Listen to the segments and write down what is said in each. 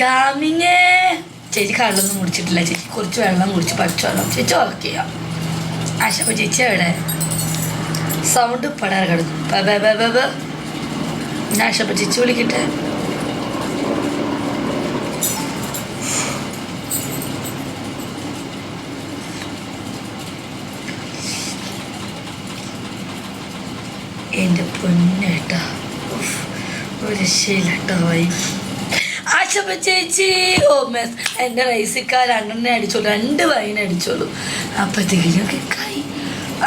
ഗാമിങ്ങേ. ചേച്ചി കള്ളൊന്നും കുടിച്ചിട്ടില്ല. ചേച്ചി കുറച്ച് വെള്ളം കുടിച്ച് പച്ചവെള്ളം ചേച്ചി വർക്ക് ചെയ്യാം. ആശപ്പ ചേച്ചി എവിടെ? സൗണ്ട് പടാറ് കിടക്കും. ഞാൻ ആശപ്പ ചേച്ചി വിളിക്കട്ടെ? ഒരു രക്ഷയില്ലട്ടോ ചേച്ചി ഓ എന്റെ റൈസിക്കാർ രണ്ടെണ്ണേ അടിച്ചോളൂ രണ്ട് വൈൻ അടിച്ചോളൂ അപ്പോഴത്തേക്ക് ഞാൻ കൈ.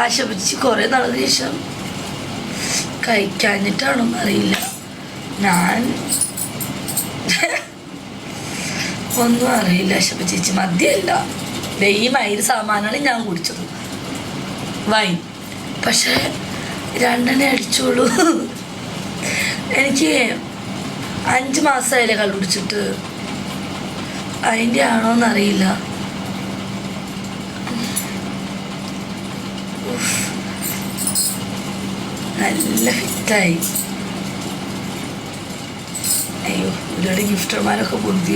ആശപ്പ ചേച്ചി കുറേ നാളെ ശേഷം കഴിക്കാഞ്ഞിട്ടാണോ അറിയില്ല. ഞാൻ ഒന്നും അറിയില്ല ആശപ്പ ചേച്ചി. മദ്യമല്ല. ഈ മൈര് സാമാനാണ് ഞാൻ കുടിച്ചത്. വൈൻ പക്ഷേ രണ്ടെണ്ണേ അടിച്ചോളൂ എനിക്ക് അഞ്ച് മാസമായില്ലേ കണ്ടുപിടിച്ചിട്ട് അതിന്റെ ആണോന്നറിയില്ല. എന്നറിയില്ല നല്ല ഫിറ്റായി. അയ്യോ ഒരുപാട് ഗിഫ്റ്റർമാരൊക്കെ പൊന്തി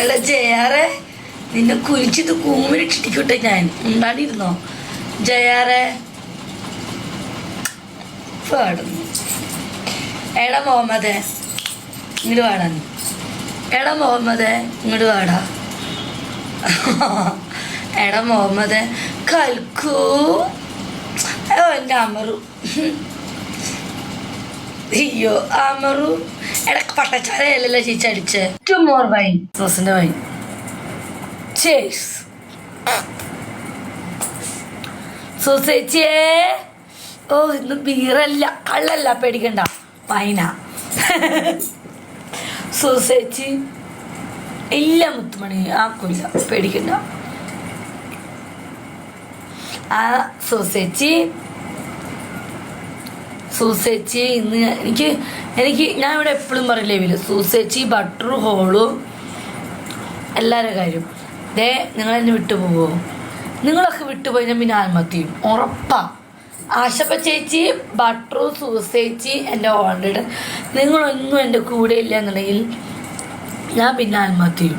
എടാ ജയാറെ നിന്നെ കുരിച്ചിട്ട് കൂമിലിട്ടിരിക്കട്ടെ ഞാൻ. ഉണ്ടാടിയിരുന്നോ? ജയാറെ. പാടുന്നു. എട മുഹമ്മദേ ഇങ്ങോട്ട് വാടാ എട മുഹമ്മദേ ഇങ്ങോട്ട് വാടാ എട മുഹമ്മദേ കൽക്കൂ. എന്റെ അമറു. അയ്യോ അമറു. എടക്ക് പട്ടച്ചാരയല്ലല്ലോ ചേച്ചി അടിച്ച്. ടു മോർ വൈൻ സോസിന്റെ വൈൻ ചേസ് സോസേച്ചിയേ ഓ ഇന്ന് ബീറല്ല കള്ളല്ല പേടിക്കണ്ട. വൈന സോസേച്ചി ഇല്ല മുത്തുമണി ആക്കൂല പേടിക്കണ്ട. ആ സോസേച്ചി സൂസേച്ചി ഇന്ന് എനിക്ക് എനിക്ക് ഞാൻ ഇവിടെ എപ്പോഴും പറയില്ലേ വില സൂസേച്ചി ബട്ടർ ഹോളും എല്ലാവരുടെ കാര്യം. ദേ നിങ്ങൾ എന്നെ വിട്ടുപോകുമോ നിങ്ങളൊക്കെ വിട്ടുപോയി ഞാൻ പിന്നെ ആത്മഹത്യയും ഉറപ്പാ. ആശപ്പ ചേച്ചി ബട്ടറു സൂസേച്ചി എന്റെ ഓൾറെഡി. നിങ്ങളൊന്നും എന്റെ കൂടെ ഇല്ല എന്നുണ്ടെങ്കിൽ ഞാൻ പിന്നെ ആത്മഹത്യയും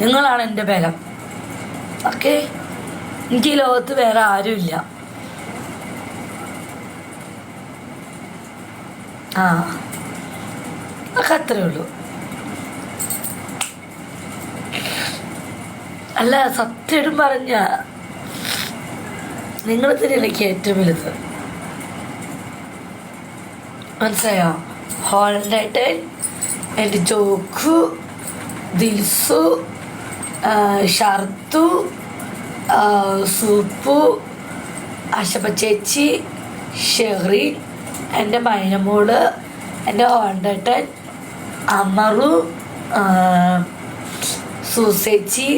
നിങ്ങളാണ് എന്റെ ബലം. ഓക്കെ? എനിക്ക് ഈ ലോകത്ത് വേറെ ആരുമില്ല. ആ. അതൊക്കെ അത്രേ ഉള്ളൂ. അല്ല സത്യം പറഞ്ഞ നിങ്ങൾ തന്നെയല്ലേ ഏറ്റവും വലുത്? മനസ്സിലായോ? ഹോളണ്ടായിട്ട് എന്റെ ജോക്കു ദിൽസു ഷർത്തു സൂപ്പു ആശപ്പ ചേച്ചി ഷെറി എന്റെ മൈനമോൾ എന്റെ ഹോണ്ടട്ടൻ അമറു സൂസേച്ചി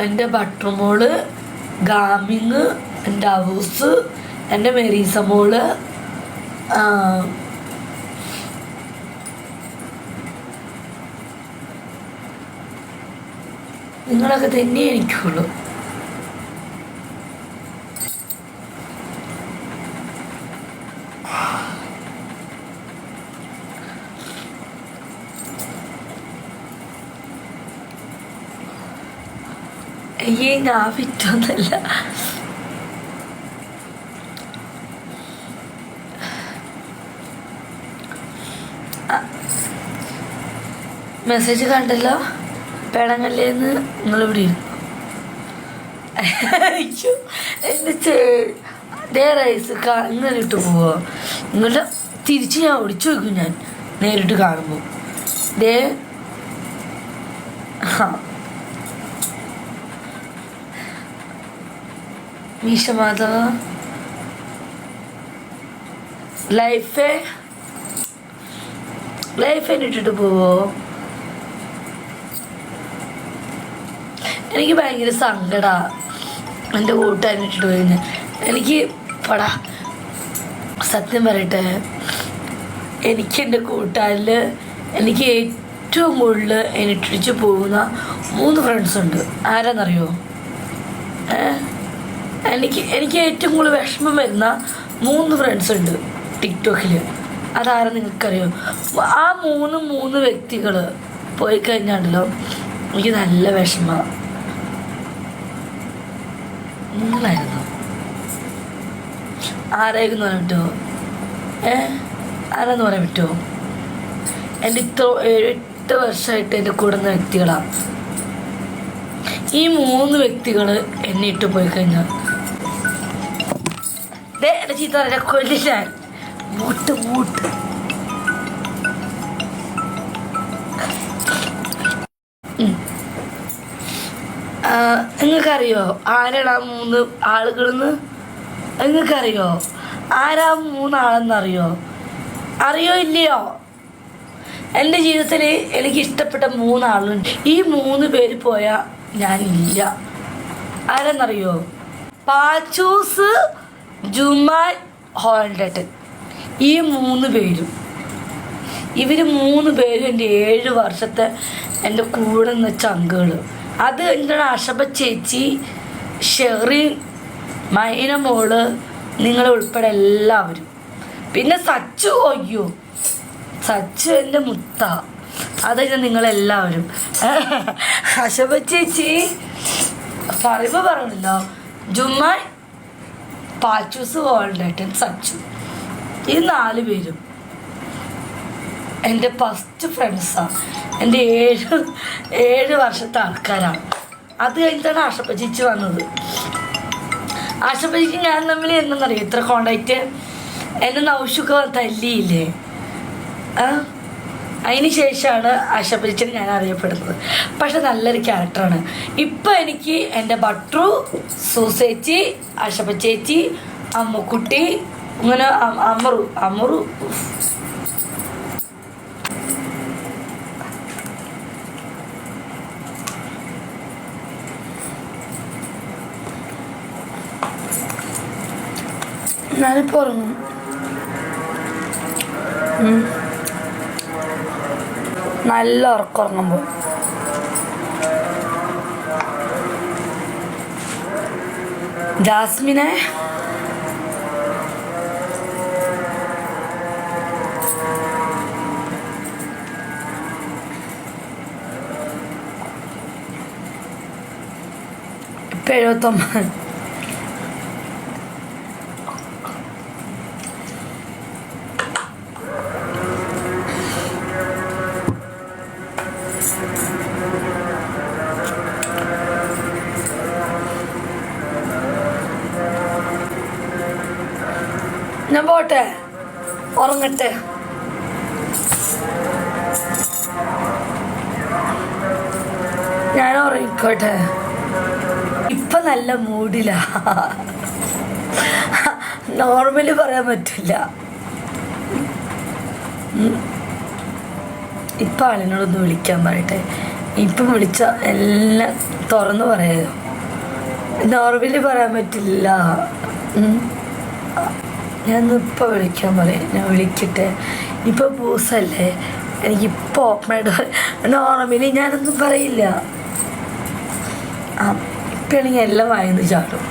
എന്റെ ബട്ടർമോൾ ഗാമിങ് എന്റെ അവൂസ് എന്റെ മെറീസ മോൾ നിങ്ങളൊക്കെ തന്നെ എനിക്കുള്ളൂ അയ്യേ ഞാൻ വിറ്റൊന്നല്ല മെസ്സേജ് കണ്ടല്ലോ? പെണങ്ങല്ലേന്ന് നിങ്ങളിവിടെ ഇരുന്നു അയ്യോ എന്റെ റൈസ് ഇട്ട് പോവോ? നിങ്ങളുടെ തിരിച്ച് ഞാൻ ഓടിച്ചു വെക്കും ഞാൻ. നേരിട്ട് കാണുമ്പോൾ ദേ മീശ മാധവ ലൈഫേ ലൈഫ് ഇട്ടിട്ട് പോവോ? എനിക്ക് ഭയങ്കര സങ്കടാ എന്റെ കൂട്ടുകാരൻ ഇട്ടിട്ട് പോയി എനിക്ക് പടാ സത്യം പറയട്ടെ എനിക്ക് എന്റെ കൂട്ടുകാരിൽ എനിക്ക് ഏറ്റവും കൂടുതൽ എനിട്ടിച്ച് പോകുന്ന മൂന്ന് ഫ്രണ്ട്സ് ഉണ്ട്. ആരാന്നറിയോ? എനിക്ക് എനിക്ക് ഏറ്റവും കൂടുതൽ വിഷമം വരുന്ന മൂന്ന് ഫ്രണ്ട്സ് ഉണ്ട് ടിക്ടോക്കിൽ അതാരും നിങ്ങൾക്കറിയോ? ആ മൂന്ന് മൂന്ന് വ്യക്തികൾ പോയി കഴിഞ്ഞാണ്ടല്ലോ എനിക്ക് നല്ല വിഷമം. നിങ്ങളായിരുന്നു? ആരായിരുന്നു പറയാൻ പറ്റുമോ ഏ? ആരാന്ന് പറയാൻ പറ്റുമോ എന്റെ ഇത്ര എട്ട് വർഷമായിട്ട് എന്റെ കൂടുന്ന വ്യക്തികളാണ് ഈ മൂന്ന് വ്യക്തികൾ എന്നെ ഇട്ട് പോയി കഴിഞ്ഞാൽ ദേ എന്റെ ചീത്ത നിങ്ങൾക്കറിയോ ആരാണ് മൂന്ന് ആളുകളെന്ന്? നിങ്ങൾക്കറിയോ ആരാ മൂന്നാളെന്നറിയോ? അറിയോ ഇല്ലയോ? എന്റെ ജീവിതത്തിൽ എനിക്ക് ഇഷ്ടപ്പെട്ട മൂന്നാളുണ്ട്. ഈ മൂന്ന് പേര് പോയാൽ ഞാനില്ല. ആരെന്നറിയോ? പാച്ചൂസ് ജുമാൻ ഹോൾഡട്ടൻ ഈ മൂന്ന് പേരും. ഇവർ മൂന്ന് പേരും എന്റെ ഏഴ് വർഷത്തെ എന്റെ കൂടെ നിന്ന ചങ്കുകൾ അത് എന്റെ അഷബ ചേച്ചി ഷെറിൻ മൈന മോൾ നിങ്ങളെ ഉൾപ്പെടെ എല്ലാവരും. പിന്നെ സച്ചു അയ്യോ. സച്ചു എന്റെ മുത്ത. അതായത് നിങ്ങളെല്ലാവരും. അഷബ ചേച്ചി പറയുമ്പോൾ പറയണല്ലോ ജുമാൻ പാച്ചൂസ് വേൾഡേട്ടൻ സച്ചു. ഈ നാല് പേരും എന്റെ ഫസ്റ്റ് ഫ്രണ്ട്സാണ് എന്റെ ഏഴ് ഏഴ് വർഷത്തെ ആൾക്കാരാണ്. അത് കഴിഞ്ഞിട്ടാണ് ആഷപ്പ വന്നത്. ആഷപ്പ ഞാൻ തമ്മിൽ എന്നറിയാം ഇത്ര കോണ്ടാക്റ്റ് എന്നെ നൗഷുക്ക് തല്ലിയില്ലേ ആ? അതിന് ശേഷമാണ് ചേച്ചിനെ ഞാൻ അറിയപ്പെടുന്നത് പക്ഷെ നല്ലൊരു ക്യാരക്ടറാണ് ഇപ്പം എനിക്ക് എന്റെ ബട്രു സൂസേച്ചി അശപച്ചേച്ചി ചേച്ചി അമ്മുക്കുട്ടി അങ്ങനെ അമറു അമറു. ഞാനിപ്പോൾ ഉറങ്ങും. നല്ല ഉറക്കം ഉറങ്ങുമ്പോൾ ജാസ്മിനെ? ഇപ്പം എഴുപത്തൊമ്പത്. പോട്ടെ? ഉറങ്ങട്ടെ. ഞാൻ ഉറങ്ങിക്കോട്ടെ. ഇപ്പൊ നല്ല മൂഡില. നോർമലി പറയാൻ പറ്റില്ല. ഇപ്പൊ ആളിനോടൊന്ന് വിളിക്കാൻ പറയട്ടെ. ഇപ്പം വിളിച്ച എല്ലാം തുറന്നു പറയാമോ നോർമലി പറയാൻ പറ്റില്ല. ഞാൻ ഇപ്പോൾ വിളിക്കാൻ പറയാം ഞാൻ വിളിക്കട്ടെ ഇപ്പോൾ പൂസല്ലേ എനിക്കിപ്പോൾ ഓപ്പണായിട്ട് നോർമലി ഞാനൊന്നും പറയില്ല ആ ഇപ്പം ആണെങ്കിൽ എല്ലാം വായന്ന് ചാടും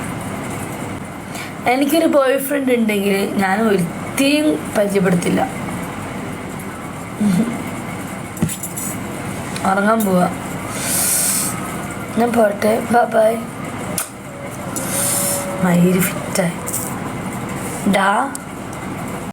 എനിക്കൊരു ബോയ് ഫ്രണ്ട് ഉണ്ടെങ്കിൽ ഞാൻ ഒരുത്തിയും പരിചയപ്പെടുത്തില്ല. ഉറങ്ങാൻ പോവാ ഞാൻ പോട്ടെ ബൈ മയിര് ഫിറ്റായി ഡാ